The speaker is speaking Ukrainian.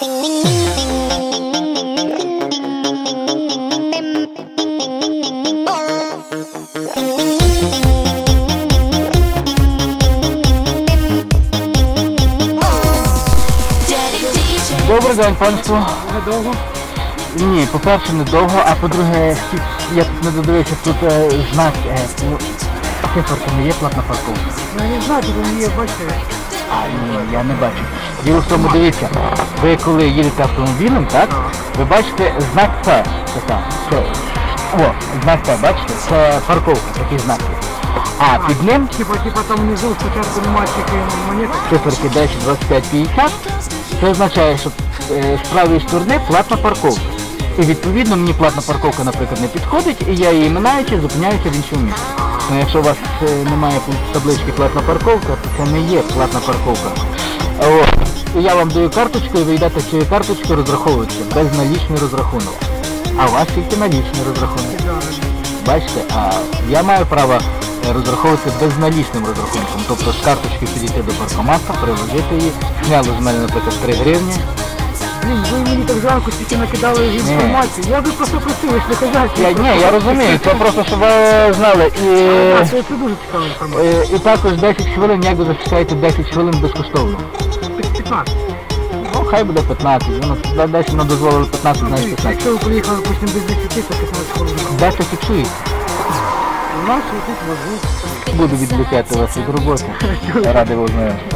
Добрий день, панство. Недовго. Ні, по-перше, недовго, а по-друге, я тут не додивився, тут е, знак, е, ну, циферка є платна парковка. Ну я не знаю, вони є, бачите. А, ні, я не бачу. Діло в тому, дивіться, ви коли їдете автомобілем, так, ви бачите знак П, це, о, знак П, бачите, це парковка, такий знак. є. А під ним Типа, типа там внизу немає тільки монети. циферки 10, 25, 50, це означає, що е, з правої сторони платна парковка. І відповідно мені платна парковка, наприклад, не підходить, і я її минаючи зупиняюся в іншому місці. Ну, якщо у вас е, немає таблички платна парковка, то це не є платна парковка. От. І я вам даю карточку, і ви йдете цією карточкою розраховуєтеся, безналічний розрахунок. А у вас тільки налічний розрахунок. Бачите, а я маю право е, розраховувати безналічним розрахунком. Тобто з карточки підійти до паркомата, приложити її, зняли з мене, наприклад, 3 гривні. Блін, ви мені так жарко стільки накидали інформацію. Я би просто просив, ви ж не хазяйки. Я, ні, я розумію, це просто щоб ви знали. І, А, Це, це дуже цікава інформація. і, і також 10 хвилин, як ви захищаєте 10 хвилин безкоштовно. 15. Ну, хай буде 15. Воно десь воно дозволили 15, знаєш 15. Якщо ви приїхали потім без 10, то 15 хвилин. Дехто фіксується. У нас тут возуть. Буду відвлекати вас від роботи. Радий вас знайомити.